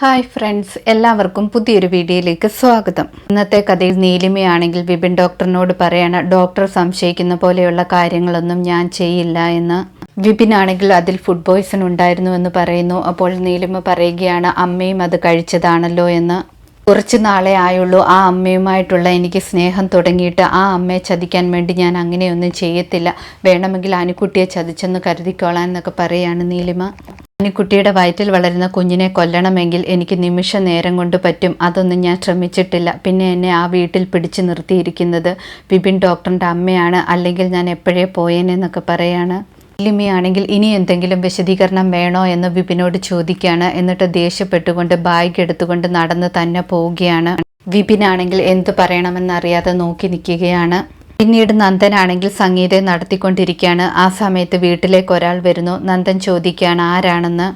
Hi friends എല്ലാവർക്കും പുതിയൊരു വീഡിയോയിലേക്ക് സ്വാഗതം. ഇന്നത്തെ കഥയിൽ നീലിമയാണെങ്കിൽ വിപിൻ ഡോക്ടറിനോട് പറയാണ് ഡോക്ടർ സംശയിക്കുന്ന പോലെയുള്ള കാര്യങ്ങളൊന്നും ഞാൻ ചെയ്യില്ല എന്ന്. വിപിൻ ആണെങ്കിൽ അതിൽ ഫുഡ് പോയ്സൺ ഉണ്ടായിരുന്നു എന്ന് പറയുന്നു. അപ്പോൾ നീലിമ പറയുകയാണ് അമ്മയും അത് കഴിച്ചതാണല്ലോ എന്ന്. കുറച്ച് നാളെ ആയുള്ളൂ. ആ അമ്മയുമായിട്ടുള്ള എനിക്ക് സ്നേഹം തുടങ്ങിയിട്ട് ആ അമ്മയെ ചതിക്കാൻ വേണ്ടി ഞാൻ അങ്ങനെയൊന്നും ചെയ്യത്തില്ല. വേണമെങ്കിൽ അനുക്കുട്ടിയെ ചതിച്ചെന്ന് കരുതിക്കോളാൻ എന്നൊക്കെ പറയാണ് നീലിമ. കുട്ടിയുടെ വയറ്റിൽ വളരുന്ന കുഞ്ഞിനെ കൊല്ലണമെങ്കിൽ എനിക്ക് നിമിഷ നേരം കൊണ്ട് പറ്റും. അതൊന്നും ഞാൻ ശ്രമിച്ചിട്ടില്ല. പിന്നെ എന്നെ ആ വീട്ടിൽ പിടിച്ചു നിർത്തിയിരിക്കുന്നത് വിപിൻ ഡോക്ടറിന്റെ അമ്മയാണ്. അല്ലെങ്കിൽ ഞാൻ എപ്പോഴേ പോയേനെന്നൊക്കെ പറയാണ്. ലിമിയാണെങ്കിൽ ഇനി എന്തെങ്കിലും വിശദീകരണം വേണോ എന്ന് വിപിനോട് ചോദിക്കുകയാണ്. എന്നിട്ട് ദേഷ്യപ്പെട്ടുകൊണ്ട് ബാഗ് എടുത്തുകൊണ്ട് നടന്ന് തന്നെ പോവുകയാണ്. വിപിനാണെങ്കിൽ എന്ത് പറയണമെന്നറിയാതെ നോക്കി നിൽക്കുകയാണ്. പിന്നീട് നന്ദനാണെങ്കിൽ സംഗീതം നടത്തിക്കൊണ്ടിരിക്കുകയാണ്. ആ സമയത്ത് വീട്ടിലേക്ക് ഒരാൾ വരുന്നു. നന്ദൻ ചോദിക്കുകയാണ് ആരാണെന്ന്?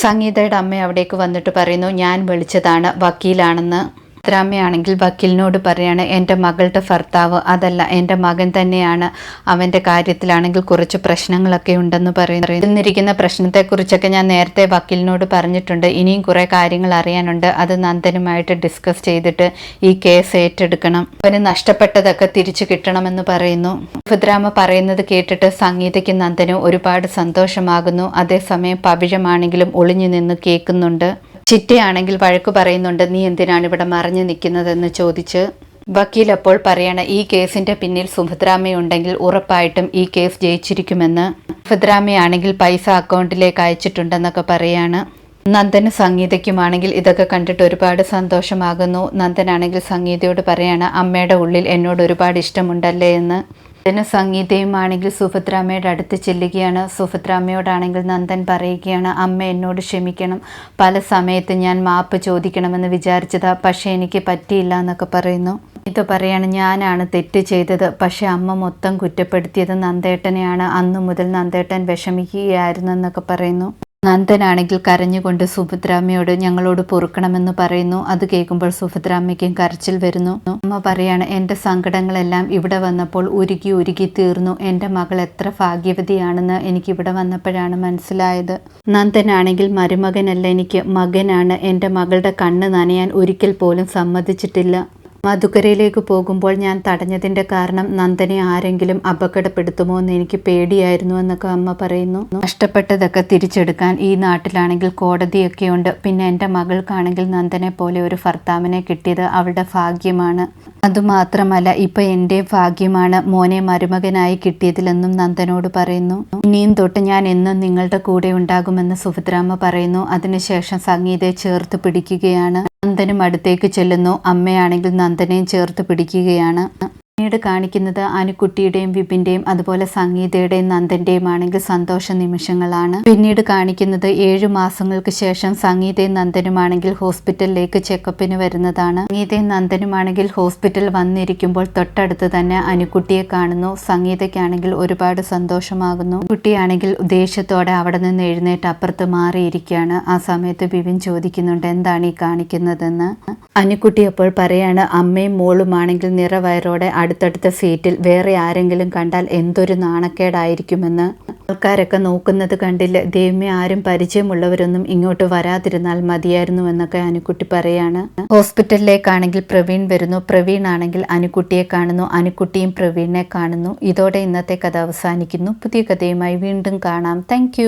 സംഗീതയുടെ അമ്മ അവിടേക്ക് വന്നിട്ട് പറയുന്നു ഞാൻ വിളിച്ചതാണ് വക്കീലാണെന്ന്. ഭദ്രാമ്മയാണെങ്കിൽ വക്കീലിനോട് പറയാണ് എന്റെ മകളുടെ ഭർത്താവ് അതല്ല എന്റെ മകൻ തന്നെയാണ്. അവന്റെ കാര്യത്തിലാണെങ്കിൽ കുറച്ച് പ്രശ്നങ്ങളൊക്കെ ഉണ്ടെന്ന് പറയുന്നു. ഇന്നിരിക്കുന്ന പ്രശ്നത്തെക്കുറിച്ചൊക്കെ ഞാൻ നേരത്തെ വക്കീലിനോട് പറഞ്ഞിട്ടുണ്ട്. ഇനിയും കുറേ കാര്യങ്ങൾ അറിയാനുണ്ട്. അത് നന്ദനുമായിട്ട് ഡിസ്കസ് ചെയ്തിട്ട് ഈ കേസ് ഏറ്റെടുക്കണം. അവന് നഷ്ടപ്പെട്ടതൊക്കെ തിരിച്ചു കിട്ടണമെന്ന് പറയുന്നു. ഭദ്രാമ പറയുന്നത് കേട്ടിട്ട് സംഗീതയ്ക്ക് നന്ദനും ഒരുപാട് സന്തോഷമാകുന്നു. അതേസമയം പവിഴമാണെങ്കിലും ഒളിഞ്ഞു നിന്ന് കേൾക്കുന്നുണ്ട്. ചിറ്റയാണെങ്കിൽ വഴക്ക് പറയുന്നുണ്ട് നീ എന്തിനാണ് ഇവിടെ മറിഞ്ഞു നിൽക്കുന്നതെന്ന് ചോദിച്ച്? വക്കീൽ അപ്പോൾ പറയണ ഈ കേസിന്റെ പിന്നിൽ സുഭദ്രാമയുണ്ടെങ്കിൽ ഉറപ്പായിട്ടും ഈ കേസ് ജയിച്ചിരിക്കുമെന്ന്. സുഭദ്രാമയാണെങ്കിൽ പൈസ അക്കൗണ്ടിലേക്ക് അയച്ചിട്ടുണ്ടെന്നൊക്കെ പറയാണ്. നന്ദന് സംഗീതയ്ക്കുമാണെങ്കിൽ ഇതൊക്കെ കണ്ടിട്ട് ഒരുപാട് സന്തോഷമാകുന്നു. നന്ദനാണെങ്കിൽ സംഗീതയോട് പറയാണ് അമ്മയുടെ ഉള്ളിൽ എന്നോട് ഒരുപാട് ഇഷ്ടമുണ്ടല്ലേ? എന്ന്. നന്ദനും സംഗീതയുമാണെങ്കിൽ സുഭദ്രാമ്മയുടെ അടുത്ത് ചെല്ലുകയാണ്. സുഭദ്രാമ്മയോടാണെങ്കിൽ നന്ദൻ പറയുകയാണ് അമ്മ എന്നോട് ക്ഷമിക്കണം. പല സമയത്ത് ഞാൻ മാപ്പ് ചോദിക്കണമെന്ന് വിചാരിച്ചതാ. പക്ഷേ എനിക്ക് പറ്റിയില്ല എന്നൊക്കെ പറയുന്നു. ഇത് പറയാണ് ഞാനാണ് തെറ്റ് ചെയ്തത്. പക്ഷെ അമ്മ മൊത്തം കുറ്റപ്പെടുത്തിയത് നന്ദേട്ടനെയാണ്. അന്നു മുതൽ നന്ദേട്ടൻ വിഷമിക്കുകയായിരുന്നു എന്നൊക്കെ പറയുന്നു. നന്ദനാണെങ്കിൽ കരഞ്ഞുകൊണ്ട് സുഭദ്രാമ്മയോട് ഞങ്ങളോട് പൊറുക്കണമെന്ന് പറയുന്നു. അത് കേൾക്കുമ്പോൾ സുഭദ്രാമ്മയ്ക്കും കരച്ചിൽ വരുന്നു. അമ്മ പറയാണ് എന്റെ സങ്കടങ്ങളെല്ലാം ഇവിടെ വന്നപ്പോൾ ഉരുകി ഉരുകി തീർന്നു. എന്റെ മകൾ എത്ര ഭാഗ്യവതിയാണെന്ന് എനിക്ക് ഇവിടെ വന്നപ്പോഴാണ് മനസ്സിലായത്. നന്ദനാണെങ്കിൽ മരുമകനല്ല എനിക്ക് മകനാണ്. എന്റെ മകളുടെ കണ്ണ് നനയാൻ ഒരിക്കൽ പോലും സമ്മതിച്ചിട്ടില്ല. മധുക്കരയിലേക്ക് പോകുമ്പോൾ ഞാൻ തടഞ്ഞതിന്റെ കാരണം നന്ദനെ ആരെങ്കിലും അപകടപ്പെടുത്തുമോ എന്ന് എനിക്ക് പേടിയായിരുന്നു എന്നൊക്കെ അമ്മ പറയുന്നു. നഷ്ടപ്പെട്ടതൊക്കെ തിരിച്ചെടുക്കാൻ ഈ നാട്ടിലാണെങ്കിൽ കോടതിയൊക്കെ ഉണ്ട്. പിന്നെ എന്റെ മകൾക്കാണെങ്കിൽ നന്ദനെ പോലെ ഒരു ഭർത്താവിനെ കിട്ടിയത് അവളുടെ ഭാഗ്യമാണ്. അതുമാത്രമല്ല ഇപ്പൊ എന്റെ ഭാഗ്യമാണ് മോനെ മരുമകനായി കിട്ടിയതിലെന്നും നന്ദനോട് പറയുന്നു. ഇനിയും തൊട്ട് ഞാൻ എന്നും നിങ്ങളുടെ കൂടെ ഉണ്ടാകുമെന്ന് സുഭദ്രാമ്മ പറയുന്നു. അതിനുശേഷം സംഗീതയെ ചേർത്ത് പിടിക്കുകയാണ്. നന്ദനും അടുത്തേക്ക് ചെല്ലുന്നു. അമ്മയാണെങ്കിൽ നന്ദനെയും ചേർത്ത് പിടിക്കുകയാണ്. പിന്നീട് കാണിക്കുന്നത് അനുക്കുട്ടിയുടെയും വിപിന്റെയും അതുപോലെ സംഗീതയുടെയും നന്ദന്റെയും ആണെങ്കിൽ സന്തോഷ നിമിഷങ്ങളാണ്. പിന്നീട് കാണിക്കുന്നത് ഏഴു മാസങ്ങൾക്ക് ശേഷം സംഗീതയും നന്ദനുമാണെങ്കിൽ ഹോസ്പിറ്റലിലേക്ക് ചെക്കപ്പിന് വരുന്നതാണ്. സംഗീതയും നന്ദനുമാണെങ്കിൽ ഹോസ്പിറ്റൽ വന്നിരിക്കുമ്പോൾ തൊട്ടടുത്ത് തന്നെ അനുക്കുട്ടിയെ കാണുന്നു. സംഗീതയ്ക്കാണെങ്കിൽ ഒരുപാട് സന്തോഷമാകുന്നു. കുട്ടിയാണെങ്കിൽ ദേഷ്യത്തോടെ അവിടെ നിന്ന് എഴുന്നേറ്റ് അപ്പുറത്ത് മാറിയിരിക്കുകയാണ്. ആ സമയത്ത് വിപിൻ ചോദിക്കുന്നുണ്ട് എന്താണ് ഈ കാണിക്കുന്നതെന്ന്? അനുക്കുട്ടി അപ്പോൾ പറയാണ് അമ്മയും മോളുമാണെങ്കിൽ നിറവയറോടെ അടുത്തടുത്ത സീറ്റിൽ വേറെ ആരെങ്കിലും കണ്ടാൽ എന്തൊരു നാണക്കേടായിരിക്കുമെന്ന് ആൾക്കാരൊക്കെ നോക്കുന്നത് കണ്ടില്ല. ദൈവമേ ആരും പരിചയമുള്ളവരൊന്നും ഇങ്ങോട്ട് വരാതിരുന്നാൽ മതിയായിരുന്നു എന്നൊക്കെ അനുക്കുട്ടി പറയാണ്. ഹോസ്പിറ്റലിലേക്കാണെങ്കിൽ പ്രവീൺ വരുന്നു. പ്രവീൺ ആണെങ്കിൽ അനുക്കുട്ടിയെ കാണുന്നു. അനുക്കുട്ടിയും പ്രവീണിനെ കാണുന്നു. ഇതോടെ ഇന്നത്തെ കഥ അവസാനിക്കുന്നു. പുതിയ കഥയുമായി വീണ്ടും കാണാം. താങ്ക്